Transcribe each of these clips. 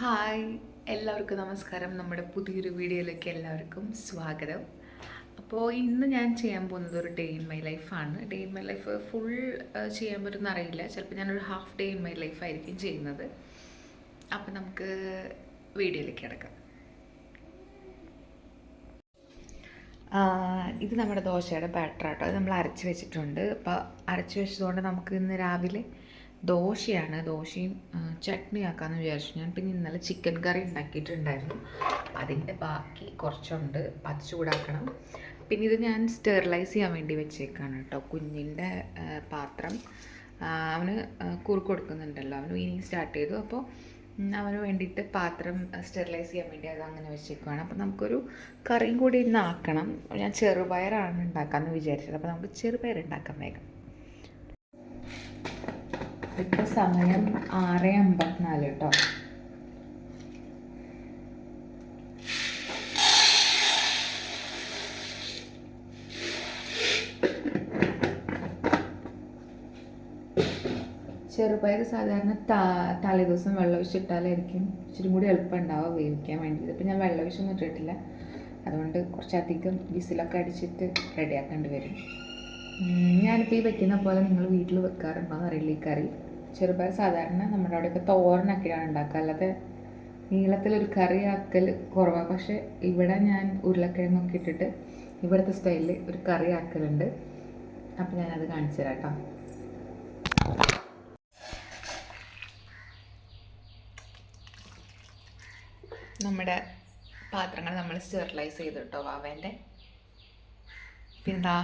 Hi എല്ലാവർക്കും നമസ്കാരം. നമ്മുടെ പുതിയൊരു വീഡിയോയിലേക്ക് എല്ലാവർക്കും സ്വാഗതം. അപ്പോൾ ഇന്ന് ഞാൻ ചെയ്യാൻ പോകുന്നത് ഒരു ഡേ ഇൻ മൈ ലൈഫാണ് day in my life full ചെയ്യാൻ പറ്റുമെന്ന് അറിയില്ല ചിലപ്പോൾ ഞാനൊരു ഹാഫ് ഡേ ഇൻ മൈ ലൈഫായിരിക്കും ചെയ്യുന്നത്. അപ്പോൾ നമുക്ക് വീഡിയോയിലേക്ക് കിടക്കാം. ഇത് നമ്മുടെ ദോശയുടെ ബാറ്റർ ആട്ടോ. അത് നമ്മൾ അരച്ച് വെച്ചിട്ടുണ്ട്. അപ്പോൾ അരച്ച് വെച്ചതുകൊണ്ട് നമുക്ക് ഇന്ന് രാവിലെ ദോശയാണ്. ദോശയും ചട്നി ആക്കാമെന്ന് വിചാരിച്ചു. ഞാൻ പിന്നെ ഇന്നലെ ചിക്കൻ കറി ഉണ്ടാക്കിയിട്ടുണ്ടായിരുന്നു. അതിന്റെ ബാക്കി കുറച്ചുണ്ട്. അത് ചൂടാക്കണം. പിന്നെ ഇത് ഞാൻ സ്റ്റെറിലൈസ് ചെയ്യാൻ വേണ്ടി വെച്ചേക്കാണ് കേട്ടോ. കുഞ്ഞിന്റെ പാത്രം. അവന് കുറുക്ക് കൊടുക്കുന്നുണ്ടല്ലോ. അവന് വീനിങ് സ്റ്റാർട്ട് ചെയ്തു. അപ്പോൾ അവന് വേണ്ടിയിട്ട് പാത്രം സ്റ്റെറിലൈസ് ചെയ്യാൻ വേണ്ടി അത് അങ്ങനെ വെച്ചേക്കുവാണ്. അപ്പോൾ നമുക്കൊരു കറിയും കൂടി ഇന്ന് ആക്കണം. ഞാൻ ചെറുപയറാണ് ഉണ്ടാക്കാമെന്ന് വിചാരിച്ചത്. അപ്പോൾ നമുക്ക് ചെറുപയർ ഉണ്ടാക്കാൻ വേഗം. ഇപ്പോൾ സമയം ആറ് അമ്പത്തിനാല് കേട്ടോ ചെറുപയർ സാധാരണ താ തലേദിവസം വെള്ളം ഒഴിച്ചിട്ടാലായിരിക്കും ഇച്ചിരി കൂടി എളുപ്പം ഉണ്ടാവുക വേവിക്കാൻ വേണ്ടിയിട്ട്. ഇപ്പം ഞാൻ വെള്ളം ഒഴിച്ചൊന്നും ഇട്ടിട്ടില്ല. അതുകൊണ്ട് കുറച്ചധികം വിസിലൊക്കെ അടിച്ചിട്ട് റെഡിയാക്കേണ്ടി വരും. ഞാനിപ്പോൾ ഈ വെക്കുന്ന പോലെ നിങ്ങൾ വീട്ടിൽ വെക്കാറുണ്ടോ എന്നറിയില്ല ഈ കറി. ചെറുപയർ സാധാരണ നമ്മുടെ അവിടെയൊക്കെ തോരനൊക്കെയാണ് ഉണ്ടാക്കുക. അല്ലാതെ നീളത്തിലൊരു കറി ആക്കൽ കുറവാണ് പക്ഷേ ഇവിടെ ഞാൻ ഉരുളക്കിഴങ്ങൊക്കെ ഇട്ടിട്ട് ഇവിടുത്തെ സ്റ്റൈലിൽ ഒരു കറി ആക്കലുണ്ട്. അപ്പം ഞാനത് കാണിച്ചു തരാം കേട്ടോ. നമ്മുടെ പാത്രങ്ങൾ നമ്മൾ സ്റ്റെറിലൈസ് ചെയ്ത് കേട്ടോ വാവേന്റെ. പിന്നെന്താ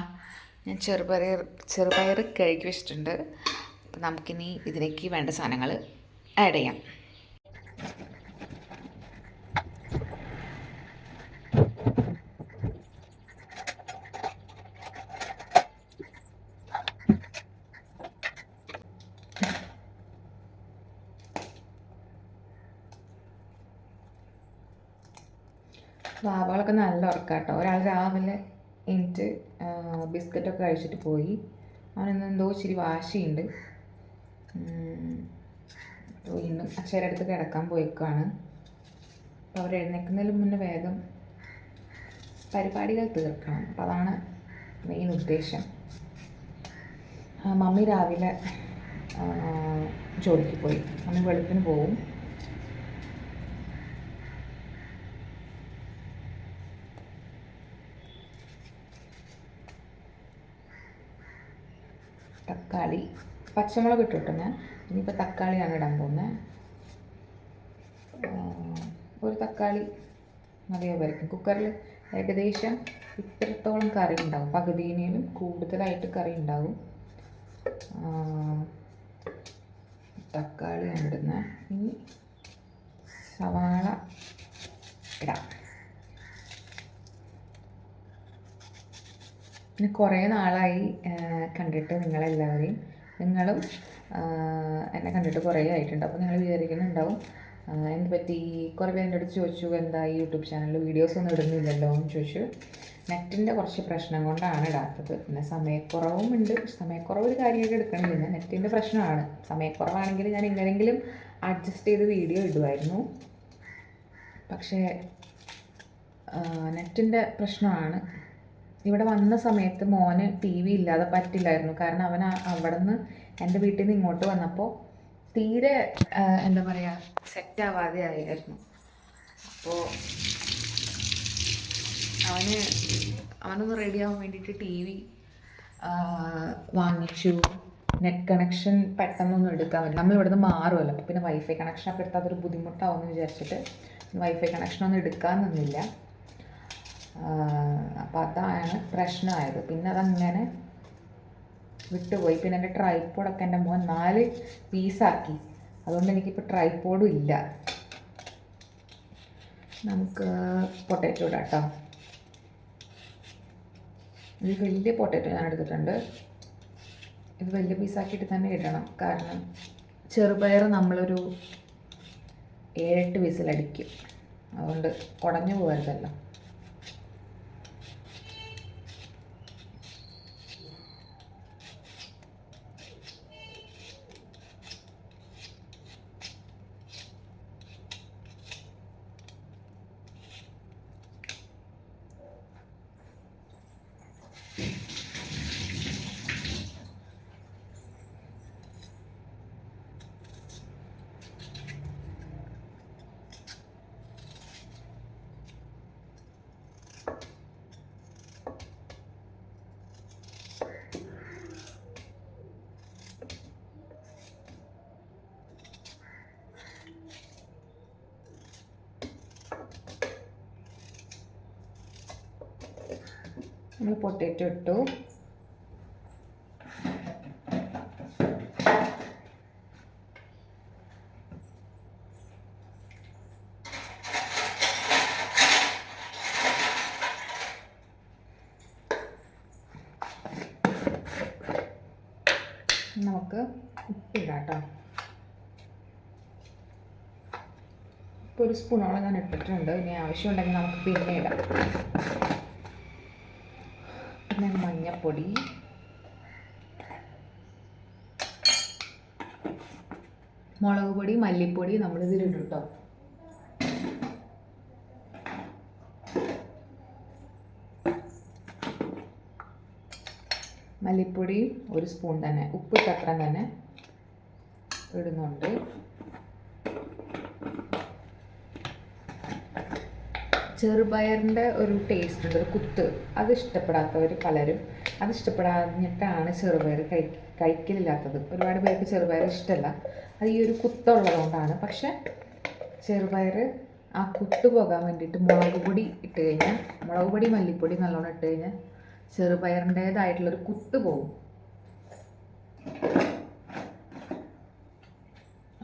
ഞാൻ ചെറുപയർ ചെറുപയർ കഴുകി വെച്ചിട്ടുണ്ട് അപ്പം നമുക്കിനി ഇതിലേക്ക് വേണ്ട സാധനങ്ങൾ ആഡ് ചെയ്യാം. വാവകളൊക്കെ നല്ല ഉറക്കാം കേട്ടോ ഒരാൾ രാവിലെ എനിക്ക് ബിസ്ക്കറ്റൊക്കെ കഴിച്ചിട്ട് പോയി. അവനെന്തോ ഇച്ചിരി വാശിയുണ്ട്. അപ്പോൾ ഇന്നും അടുത്ത് കിടക്കാൻ പോയിക്കാണ് അപ്പോൾ അവർ എഴുന്നേൽക്കുന്നതിന് മുന്നേ വേഗം പരിപാടികൾ തീർക്കണം. അപ്പം അതാണ് മെയിൻ ഉദ്ദേശം. മമ്മി രാവിലെ ജോലിക്ക് പോയി. മമ്മി വെളുപ്പിന് പോവും. തക്കാളി പച്ചമുളക് ഇട്ടു ഞാൻ ഇനിയിപ്പോൾ തക്കാളിയാണ് ഇടാൻ പോകുന്നത് ഒരു തക്കാളി മതിയാവുമായിരിക്കും കുക്കറിൽ ഏകദേശം ഇത്രത്തോളം കറി ഉണ്ടാവും. പകുതിയിനേലും കൂടുതലായിട്ട് കറി ഉണ്ടാവും. തക്കാളി ഇടുന്നത് ഇനി സവാള ഇടാം. പിന്നെ കുറേ നാളായി കണ്ടിട്ട് നിങ്ങളെല്ലാവരെയും. നിങ്ങളും എന്നെ കണ്ടിട്ട് കുറേ ആയിട്ടുണ്ട്. അപ്പോൾ നിങ്ങൾ വിചാരിക്കുന്നുണ്ടാവും എന്ത് പറ്റി? കുറേ പേര് എന്റെ അടുത്ത് ചോദിച്ചു എന്താ ഈ യൂട്യൂബ് ചാനലിൽ വീഡിയോസ് ഒന്നും ഇടുന്നില്ലല്ലോ? എന്ന് ചോദിച്ചു. നെറ്റിന്റെ കുറച്ച് പ്രശ്നം കൊണ്ടാണ് ഇടാത്തത്. പിന്നെ സമയക്കുറവും ഉണ്ട്. സമയക്കുറവ് ഒരു കാര്യമായിട്ട് എടുക്കണമെന്നില്ല നെറ്റിന്റെ പ്രശ്നമാണ്. സമയക്കുറവാണെങ്കിൽ ഞാൻ എങ്ങനെയെങ്കിലും അഡ്ജസ്റ്റ് ചെയ്ത് വീഡിയോ ഇടുമായിരുന്നു പക്ഷേ നെറ്റിന്റെ പ്രശ്നമാണ്. ഇവിടെ വന്ന സമയത്ത് മോന് ടി വി ഇല്ലാതെ പറ്റില്ലായിരുന്നു. കാരണം അവൻ അവിടെ നിന്ന് എന്റെ വീട്ടിൽ നിന്ന് ഇങ്ങോട്ട് വന്നപ്പോൾ തീരെ എന്താ പറയുക സെറ്റ് ആവാതെ ആയിരുന്നു. അപ്പോൾ അവന് അവനൊന്ന് റെഡി ആവാൻ വേണ്ടിയിട്ട് ടി വി വാങ്ങിച്ചു. നെറ്റ് കണക്ഷൻ പെട്ടെന്നൊന്നും എടുക്കാൻ പറ്റില്ല. നമ്മൾ ഇവിടുന്ന് മാറുമല്ലോ. അപ്പോൾ പിന്നെ വൈഫൈ കണക്ഷനൊക്കെ എടുത്താൽ അതൊരു ബുദ്ധിമുട്ടാവും എന്ന് വിചാരിച്ചിട്ട് വൈഫൈ കണക്ഷനൊന്നും എടുക്കാൻ നിന്നില്ല. അപ്പോൾ അതാണ് പ്രശ്നമായത്. പിന്നെ അതങ്ങനെ വിട്ടുപോയി. പിന്നെ എന്റെ ട്രൈപ്പോഡൊക്കെ എന്റെ മോൻ നാല് പീസാക്കി അതുകൊണ്ട് എനിക്കിപ്പോൾ ട്രൈപ്പോഡും ഇല്ല. നമുക്ക് പൊട്ടാറ്റോ ഇടാം കേട്ടോ. ഇത് വലിയ പൊട്ടാറ്റോ ഞാൻ എടുത്തിട്ടുണ്ട്. ഇത് വലിയ പീസാക്കിയിട്ട് തന്നെ ഇടണം. കാരണം ചെറുപയർ നമ്മളൊരു ഏഴെട്ട് വിസിലടിക്കും അതുകൊണ്ട് കുടഞ്ഞു പോകരുതല്ലോ. നമ്മൾ പൊട്ടേറ്റോ ഇട്ടു. നമുക്ക് ഉപ്പിടാം കേട്ടോ ഇപ്പോൾ ഒരു സ്പൂണോളം ഞാൻ ഇട്ടിട്ടുണ്ട്. ഇനി ആവശ്യമുണ്ടെങ്കിൽ നമുക്ക് പിന്നെ ഇടാം. മഞ്ഞൾപ്പൊടി മുളക് പൊടി മല്ലിപ്പൊടി നമ്മളിതിലിടും കേട്ടോ മല്ലിപ്പൊടി ഒരു സ്പൂൺ തന്നെ ഉപ്പ് അത്ര തന്നെ ഇടുന്നുണ്ട്. ചെറുപയറിന്റെ ഒരു ടേസ്റ്റ് ഉണ്ട് ഒരു കുത്ത്. അത് ഇഷ്ടപ്പെടാത്തവർ പലരും അത് ഇഷ്ടപ്പെടാഞ്ഞിട്ടാണ് ചെറുപയർ കഴി കഴിക്കലില്ലാത്തത്. ഒരുപാട് പേർക്ക് ചെറുപയർ ഇഷ്ടമല്ല അത് ഈ ഒരു കുത്തുള്ളതുകൊണ്ടാണ് പക്ഷെ ചെറുപയർ ആ കുത്ത് പോകാൻ വേണ്ടിയിട്ട് മുളക് പൊടി ഇട്ട് കഴിഞ്ഞാൽ മുളക് പൊടി മല്ലിപ്പൊടി നല്ലോണം ഇട്ട് കഴിഞ്ഞാൽ ചെറുപയറിന്റേതായിട്ടുള്ളൊരു കുത്ത് പോകും.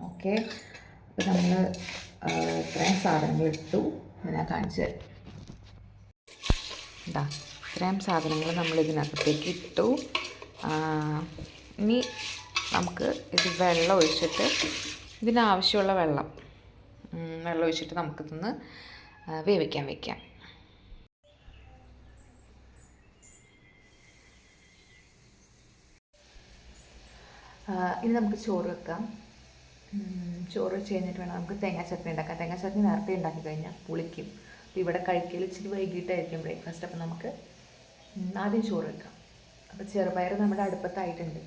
ഓക്കെ. അപ്പോൾ നമ്മൾ ഇത്രയും സാധനങ്ങൾ ഇട്ടു. ഞാൻ കാണിച്ചു തരാം. ഇതാ. ഇത്രയും സാധനങ്ങൾ നമ്മൾ ഇതിനകത്തേക്ക് ഇട്ടു. ഇനി നമുക്ക് ഇത് വെള്ളം ഒഴിച്ചിട്ട് ഇതിനാവശ്യമുള്ള വെള്ളം വെള്ളം ഒഴിച്ചിട്ട് നമുക്കിതൊന്ന് വേവിക്കാൻ വയ്ക്കാം ഇനി നമുക്ക് ചോറ് വെക്കാം. ചോറ് വെച്ച് കഴിഞ്ഞിട്ട് വേണം നമുക്ക് തേങ്ങാ ചട്നി ഉണ്ടാക്കാം. തേങ്ങാ ചട്നി നേരത്തെ ഉണ്ടാക്കി കഴിഞ്ഞാൽ പുളിക്കും. ഇവിടെ കഴിക്കൽ ഇച്ചിരി വൈകിട്ടായിരിക്കും ബ്രേക്ക്ഫാസ്റ്റ്. അപ്പോൾ നമുക്ക് ആദ്യം ചോറ് വെക്കാം അപ്പോൾ ചെറുപയർ നമ്മുടെ അടുപ്പത്തായിട്ടുണ്ട്.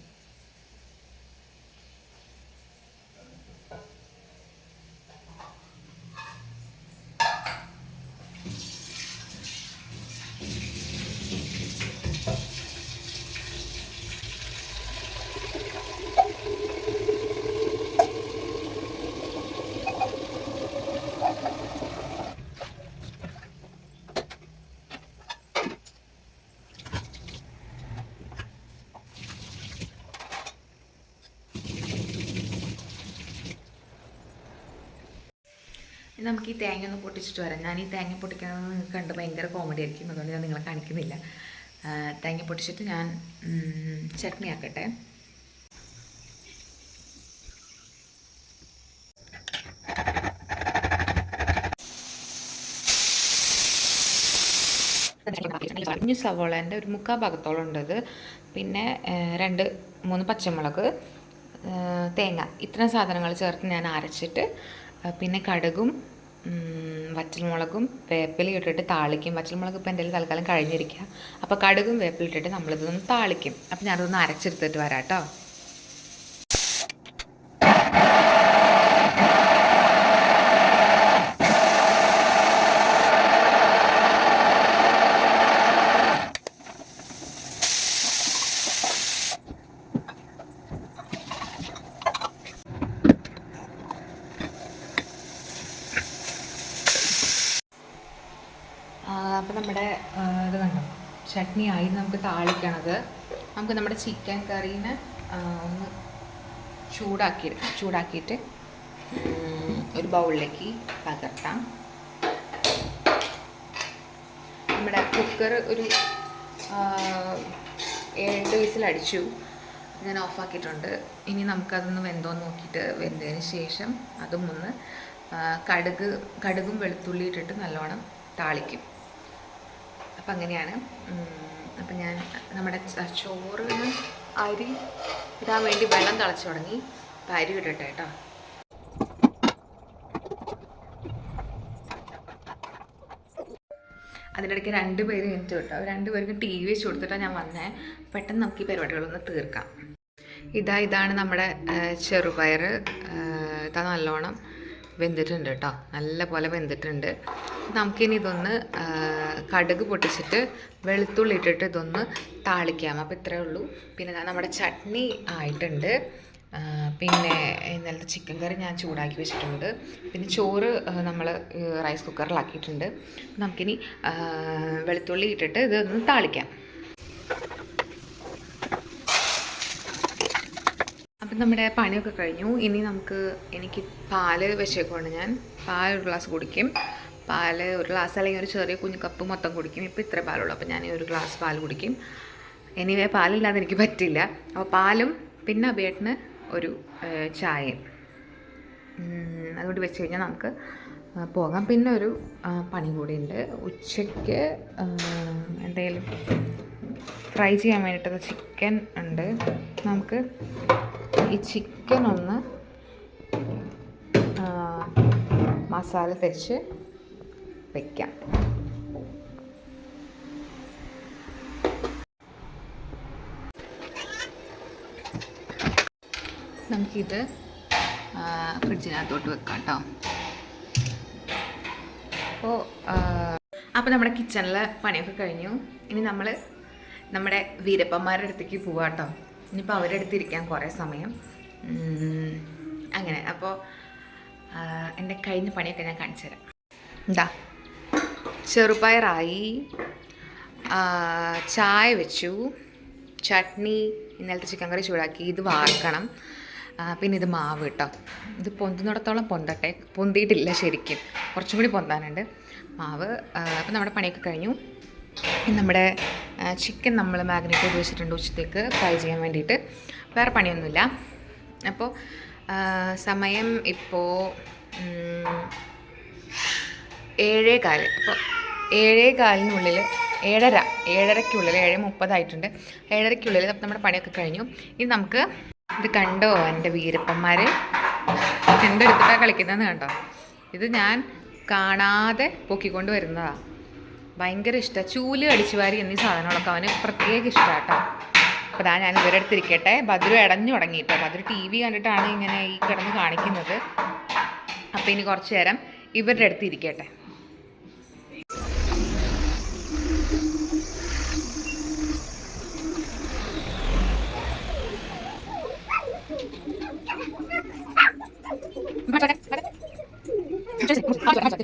നമുക്ക് ഈ തേങ്ങ ഒന്ന് പൊട്ടിച്ചിട്ട് വരാം. ഞാൻ ഈ തേങ്ങ പൊട്ടിക്കുന്നത് നിങ്ങൾക്ക് കണ്ട് ഭയങ്കര കോമഡി ആയിരിക്കും. അതുകൊണ്ട് ഞാൻ നിങ്ങളെ കാണിക്കുന്നില്ല. തേങ്ങ പൊട്ടിച്ചിട്ട് ഞാൻ ചട്നി ആക്കട്ടെ. കുഞ്ഞു സവോളേന്റെ ഒരു മുക്കാൽ ഭാഗത്തോളം ഉണ്ടത് പിന്നെ രണ്ട് മൂന്ന് പച്ചമുളക് തേങ്ങ. ഇത്രയും സാധനങ്ങൾ ചേർത്ത് ഞാൻ അരച്ചിട്ട് പിന്നെ കടുകും വറ്റൽമുളകും വേപ്പിലയും ഇട്ടിട്ട് താളിക്കും. വറ്റൽമുളക് ഇപ്പോൾ എന്റെ തൽക്കാലം കഴിഞ്ഞിരിക്കുക അപ്പോൾ കടുകും വേപ്പിലിട്ടിട്ട് നമ്മളിതൊന്ന് താളിക്കും. അപ്പം ഞാനതൊന്ന് അരച്ചെടുത്തിട്ട് വരാം കേട്ടോ അപ്പോൾ നമ്മുടെ ആ, ഇത് കണ്ടോ ചട്നി ആയി നമുക്ക് നമുക്ക് നമ്മുടെ ചിക്കൻ കറീനെ ഒന്ന് ചൂടാക്കി ചൂടാക്കിയിട്ട് ഒരു ബൗളിലേക്ക് പകർത്താം. നമ്മുടെ കുക്കർ ഒരു ഏഴ് വിസിലടിച്ചു. ഞാൻ ഓഫാക്കിയിട്ടുണ്ട്. ഇനി നമുക്കതൊന്ന് വെന്തോന്ന് നോക്കിയിട്ട് വെന്തതിന് ശേഷം അതും ഒന്ന് കടുക് കടുകും വെളുത്തുള്ളി ഇട്ടിട്ട് നല്ലോണം താളിക്കും. അപ്പം അങ്ങനെയാണ് അപ്പം ഞാൻ നമ്മുടെ ചോറ് ചോറിന് അരി ഇടാൻ വേണ്ടി വെള്ളം തിളച്ച് തുടങ്ങി. അപ്പം അരി ഇടട്ടെ കേട്ടോ. അതിനിടയ്ക്ക് രണ്ട് പേര് എനിക്ക് കേട്ടോ. രണ്ട് പേർക്ക് ടി വി വെച്ച് കൊടുത്തിട്ടാണ് ഞാൻ വന്നേ. പെട്ടെന്ന് നമുക്ക് ഈ പരിപാടികളൊന്ന് തീർക്കാം. ഇതാ ഇതാണ് നമ്മുടെ ചെറുപയർ ഇതാ നല്ലോണം വെന്തിട്ടുണ്ട് കേട്ടോ. നല്ല പോലെ വെന്തിട്ടുണ്ട്. നമുക്കിനി ഇതൊന്ന് കടുക് പൊട്ടിച്ചിട്ട് വെളുത്തുള്ളി ഇട്ടിട്ട് ഇതൊന്ന് താളിക്കാം. അപ്പോൾ ഇത്രയേ ഉള്ളൂ. പിന്നെ നമ്മുടെ ചട്നി ആയിട്ടുണ്ട്. പിന്നെ ഇന്നലത്തെ ചിക്കൻ കറി ഞാൻ ചൂടാക്കി വെച്ചിട്ടുണ്ട്. പിന്നെ ചോറ് നമ്മൾ റൈസ് കുക്കറിലാക്കിയിട്ടുണ്ട് നമുക്കിനി വെളുത്തുള്ളി ഇട്ടിട്ട് ഇതൊന്ന് താളിക്കാം. അപ്പം നമ്മുടെ പണിയൊക്കെ കഴിഞ്ഞു. ഇനി നമുക്ക് എനിക്ക് പാൽ വെച്ചേക്കുവാണ് ഞാൻ. പാൽ ഒരു ഗ്ലാസ് കുടിക്കും. പാൽ ഒരു ഗ്ലാസ് അല്ലെങ്കിൽ ഒരു ചെറിയ കുഞ്ഞു കപ്പ് മൊത്തം കുടിക്കും. ഇപ്പോൾ ഇത്ര പാലുള്ളൂ. അപ്പോൾ ഞാൻ ഒരു ഗ്ലാസ് പാൽ കുടിക്കും. എനിവേ പാലില്ലാതെ എനിക്ക് പറ്റില്ല. അപ്പോൾ പാലും പിന്നെ അബേട്ടന് ഒരു ചായയും. അതുകൊണ്ട് വെച്ച് കഴിഞ്ഞാൽ നമുക്ക് പോകാം. പിന്നെ ഒരു പണി കൂടിയുണ്ട്. ഉച്ചയ്ക്ക് എന്തെങ്കിലും ഫ്രൈ ചെയ്യാൻ വേണ്ടിയിട്ട് ചിക്കൻ ഉണ്ട്. നമുക്ക് ഈ ചിക്കൻ ഒന്ന് മസാല തേച്ച് വയ്ക്കാം നമുക്കിത് ഫ്രിഡ്ജിനകത്തോട്ട് വെക്കാം കേട്ടോ അപ്പോൾ അപ്പോൾ നമ്മുടെ കിച്ചണിലെ പണിയൊക്കെ കഴിഞ്ഞു. ഇനി നമ്മൾ നമ്മുടെ വീരപ്പന്മാരുടെ അടുത്തേക്ക് പോവാം കേട്ടോ ഇനിയിപ്പോൾ അവരുടെ അടുത്തിരിക്കാൻ കുറേ സമയം. അങ്ങനെ. അപ്പോൾ എന്റെ കഴിഞ്ഞ പണിയൊക്കെ ഞാൻ കാണിച്ചു തരാം. എന്താ ചെറുപയറായി ചായ വെച്ചു ചട്നി ഇന്നലത്തെ ചിക്കൻ കറി ചൂടാക്കി ഇത് വാർക്കണം. പിന്നെ ഇത് മാവ് കേട്ടോ ഇത് പൊന്തുന്നിടത്തോളം പൊന്തട്ടെ. പൊന്തിയിട്ടില്ല ശരിക്കും. കുറച്ചും കൂടി പൊന്താനുണ്ട്. മാവ് അപ്പം നമ്മുടെ പണിയൊക്കെ കഴിഞ്ഞു. നമ്മുടെ ചിക്കൻ നമ്മൾ മാഗ്നേറ്റ് ചെയ്ത് വെച്ചിട്ടുണ്ട് ഉച്ചത്തേക്ക്. ഫ്രൈ ചെയ്യാൻ വേണ്ടിയിട്ട്. വേറെ പണിയൊന്നുമില്ല. അപ്പോൾ സമയം ഇപ്പോൾ ഏഴേ കാൽ അപ്പോൾ ഏഴേ കാലിനുള്ളിൽ ഏഴര ഏഴരയ്ക്കുള്ളിൽ ഏഴ് മുപ്പതായിട്ടുണ്ട് ഏഴരയ്ക്കുള്ളിൽ നമ്മുടെ പണിയൊക്കെ കഴിഞ്ഞു. ഇനി നമുക്ക് ഇത് കണ്ടോ എന്റെ വീരപ്പന്മാർ എന്തെടുത്തിട്ടാണ് കളിക്കുന്നതെന്ന് കണ്ടോ? ഇത് ഞാൻ കാണാതെ പൊക്കിക്കൊണ്ട് വരുന്നതാണ് ഭയങ്കര ഇഷ്ടമാണ് ചൂൽ അടിച്ചു വാരി എന്നീ സാധനങ്ങളൊക്കെ അവന് പ്രത്യേക ഇഷ്ടമാണ് കേട്ടോ അപ്പോൾ അതാ ഞാൻ ഇവരുടെ അടുത്തിരിക്കട്ടെ ബദ്രു ഇടഞ്ഞു തുടങ്ങിയിട്ടോ ബദ്രു ടി വി കണ്ടിട്ടാണ് ഇങ്ങനെ ഈ കിടന്ന് കാണിക്കുന്നത്. അപ്പോൾ ഇനി കുറച്ച് നേരം ഇവരുടെ അടുത്ത് ഇരിക്കട്ടെ. 开始，开 始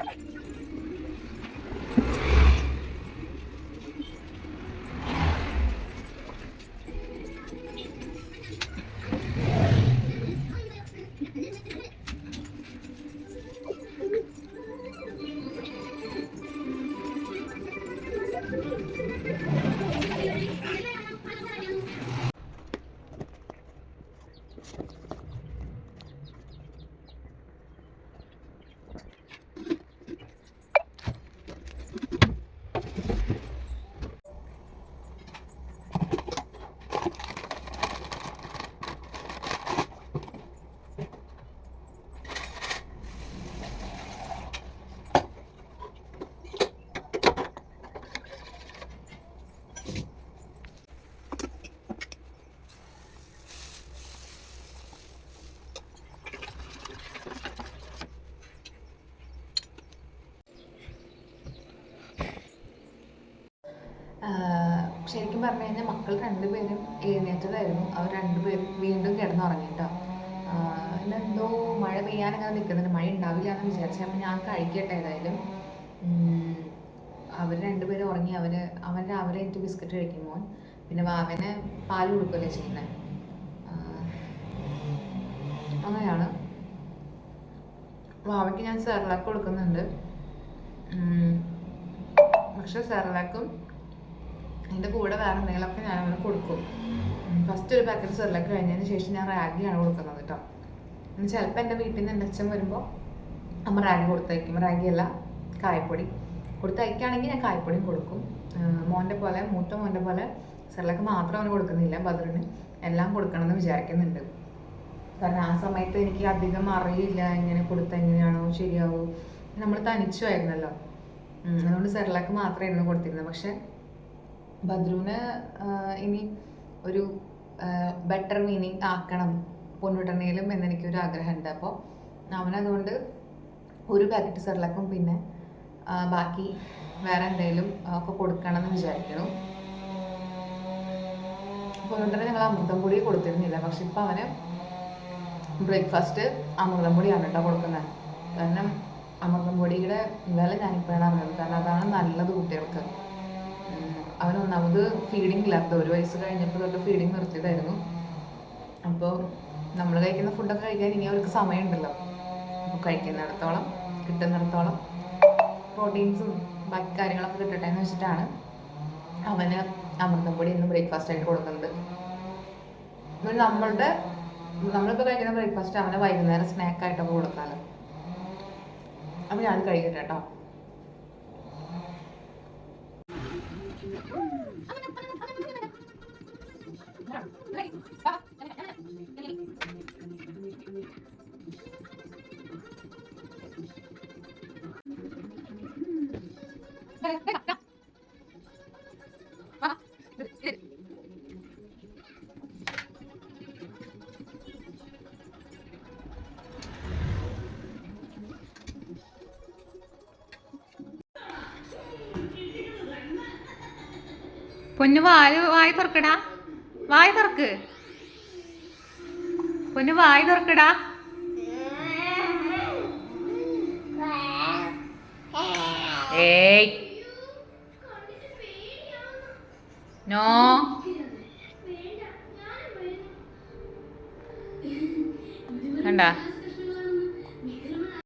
പറഞ്ഞു കഴിഞ്ഞാൽ മക്കൾ രണ്ടുപേരും എഴുന്നേറ്റതായിരുന്നു. അവർ രണ്ടുപേരും വീണ്ടും കിടന്നുറങ്ങിട്ടോ. എന്തോ മഴ പെയ്യാനങ്ങനെ നിൽക്കുന്നുണ്ട് മഴ ഉണ്ടാവില്ല എന്ന് വിചാരിച്ചു അപ്പം ഞാൻ കഴിക്കട്ടെ ഏതായാലും. അവർ രണ്ടുപേരും ഉറങ്ങി. അവർ അവൻ രാവിലെ എനിക്ക് ബിസ്ക്കറ്റ് കഴിക്കും മോൻ. പിന്നെ വാവന് പാൽ കൊടുക്കുകയല്ലേ ചെയ്യുന്നത് അങ്ങനെയാണ്. വാവയ്ക്ക് ഞാൻ സെർലാക്ക് കൊടുക്കുന്നുണ്ട്. പക്ഷെ സെർലാക്കും അതിന്റെ കൂടെ വേറെ എന്തെങ്കിലുമൊക്കെ ഞാൻ അവന് കൊടുക്കും ഫസ്റ്റ് ഒരു പാക്കറ്റ് സെറിലൊക്കെ കഴിഞ്ഞതിന് ശേഷം ഞാൻ റാഗിയാണ് കൊടുക്കുന്നത് കേട്ടോ. ചിലപ്പോൾ എന്റെ വീട്ടിൽ നിന്ന് എന്റെ അച്ഛൻ വരുമ്പോൾ അമ്മ റാഗി കൊടുത്തയക്കും. റാഗിയല്ല കായപ്പൊടി. കൊടുത്തയക്കുകയാണെങ്കിൽ ഞാൻ കായപ്പൊടിയും കൊടുക്കും. മോന്റെ പോലെ മൂത്ത മോന്റെ പോലെ സെറിലൊക്കെ മാത്രം അവന് കൊടുക്കുന്നില്ല ബദറിന്. എല്ലാം കൊടുക്കണമെന്ന് വിചാരിക്കുന്നുണ്ട്. കാരണം ആ സമയത്ത് എനിക്ക് അധികം അറിയില്ല എങ്ങനെ കൊടുത്താൽ എങ്ങനെയാണോ ശരിയാവോ. നമ്മൾ തനിച്ചു ആയിരുന്നല്ലോ. അതുകൊണ്ട് സെറിലാക്ക് മാത്രമായിരുന്നു കൊടുത്തിരുന്നത്. പക്ഷെ ബദ്രുവിന് ഇനി ഒരു ബെറ്റർ മീനിങ് ആക്കണം പൊന്നുട്ടണയിലും എന്നെനിക്കൊരു ആഗ്രഹമുണ്ട്. അപ്പോൾ അവനതുകൊണ്ട് ഒരു പാക്കറ്റ് സെറിലക്കും പിന്നെ ബാക്കി വേറെ എന്തെങ്കിലും ഒക്കെ കൊടുക്കണം എന്ന് വിചാരിക്കണം പൊന്നുട്ടനെ ഞങ്ങൾ അമൃതം പൊടി കൊടുത്തിരുന്നില്ല. പക്ഷെ ഇപ്പം അവന് ബ്രേക്ക്ഫാസ്റ്റ് അമൃതം പൊടിയാണ് കേട്ടോ കൊടുക്കുന്നത്. കാരണം അമൃതം പൊടിയുടെ വില ഞാനിപ്പോഴാണ് അറിഞ്ഞത്. കാരണം അതാണ് നല്ലത് കുട്ടികൾക്ക്. ഒന്നാമത് ഫീഡിങ് ഇല്ലാത്ത ഒരു വയസ്സ് കഴിഞ്ഞപ്പോൾ തൊട്ട് ഫീഡിങ് നിർത്തിയതായിരുന്നു. അപ്പോൾ നമ്മൾ കഴിക്കുന്ന ഫുഡൊക്കെ കഴിക്കാൻ ഇനി അവർക്ക് സമയമുണ്ടല്ലോ. അപ്പോൾ കഴിക്കുന്നിടത്തോളം കിട്ടുന്നിടത്തോളം പ്രോട്ടീൻസും ബാക്കി കാര്യങ്ങളൊക്കെ കിട്ടട്ടെ എന്ന് വെച്ചിട്ടാണ് അവന് അമൃതപ്പൊടി ഇന്ന് ബ്രേക്ക്ഫാസ്റ്റ് ആയിട്ട് കൊടുക്കുന്നത്. നമ്മളുടെ നമ്മളിപ്പോൾ കഴിക്കുന്ന ബ്രേക്ക്ഫാസ്റ്റ് അവനെ വൈകുന്നേരം സ്നാക്ക് ആയിട്ടൊക്കെ കൊടുക്കാമല്ലോ അപ്പോൾ ഞാൻ കഴിക്കട്ടെ കേട്ടോ പൊന്നു വായ വായ തുറക്കടാ. വായ തുറക്ക്. പൊന്നു വായി തുറക്കടാ. ഏയ്.